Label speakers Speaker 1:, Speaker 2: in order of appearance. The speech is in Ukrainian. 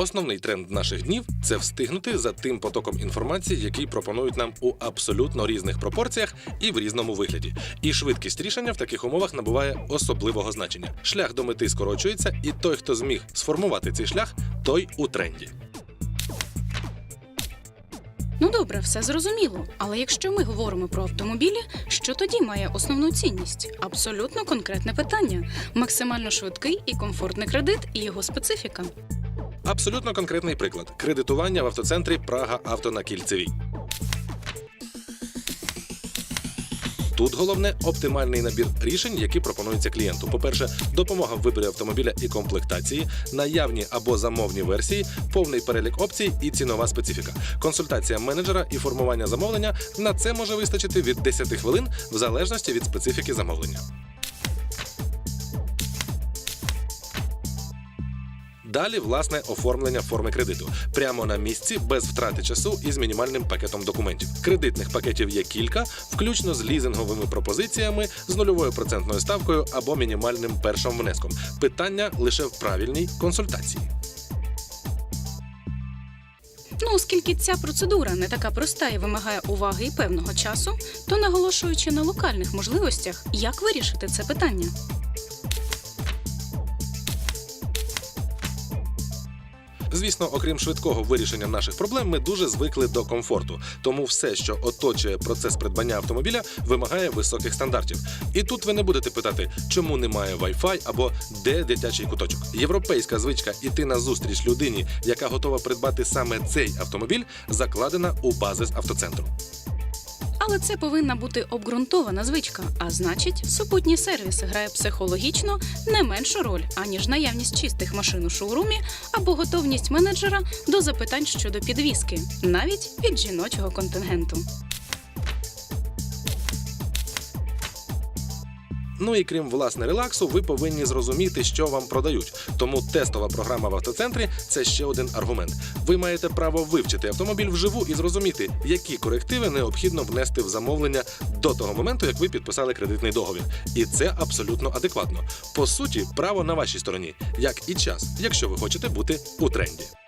Speaker 1: Основний тренд наших днів це встигнути за тим потоком інформації, який пропонують нам у абсолютно різних пропорціях і в різному вигляді. І швидкість рішення в таких умовах набуває особливого значення. Шлях до мети скорочується, і той, хто зміг сформувати цей шлях, той у тренді.
Speaker 2: Ну добре, все зрозуміло. Але якщо ми говоримо про автомобілі, що тоді має основну цінність? Абсолютно конкретне питання: максимально швидкий і комфортний кредит і його специфіка.
Speaker 1: Абсолютно конкретний приклад: кредитування в автоцентрі Прага Авто на Кільцевій. Тут головне оптимальний набір рішень, які пропонуються клієнту. По-перше, допомога в виборі автомобіля і комплектації, наявні або замовні версії, повний перелік опцій і цінова специфіка. Консультація менеджера і формування замовлення на це може вистачити від 10 хвилин в залежності від специфіки замовлення. Далі, власне, оформлення форми кредиту прямо на місці, без втрати часу і з мінімальним пакетом документів. Кредитних пакетів є кілька, включно з лізинговими пропозиціями, з нульовою процентною ставкою або мінімальним першим внеском. Питання лише в правильній консультації.
Speaker 2: Ну, оскільки ця процедура не така проста і вимагає уваги і певного часу, то наголошуючи на локальних можливостях, як вирішити це питання.
Speaker 1: Звісно, окрім швидкого вирішення наших проблем, ми дуже звикли до комфорту. Тому все, що оточує процес придбання автомобіля, вимагає високих стандартів. І тут ви не будете питати, чому немає Wi-Fi або де дитячий куточок. Європейська звичка іти на зустріч людині, яка готова придбати саме цей автомобіль, закладена у базис автоцентру.
Speaker 2: Але це повинна бути обґрунтована звичка, а значить, супутній сервіс грає психологічно не меншу роль, аніж наявність чистих машин у шоурумі або готовність менеджера до запитань щодо підвіски, навіть від жіночого контингенту.
Speaker 1: Ну і крім власне релаксу, ви повинні зрозуміти, що вам продають. Тому тестова програма в автоцентрі це ще один аргумент. Ви маєте право вивчити автомобіль вживу і зрозуміти, які корективи необхідно внести в замовлення до того моменту, як ви підписали кредитний договір. І це абсолютно адекватно. По суті, право на вашій стороні, як і час, якщо ви хочете бути у тренді.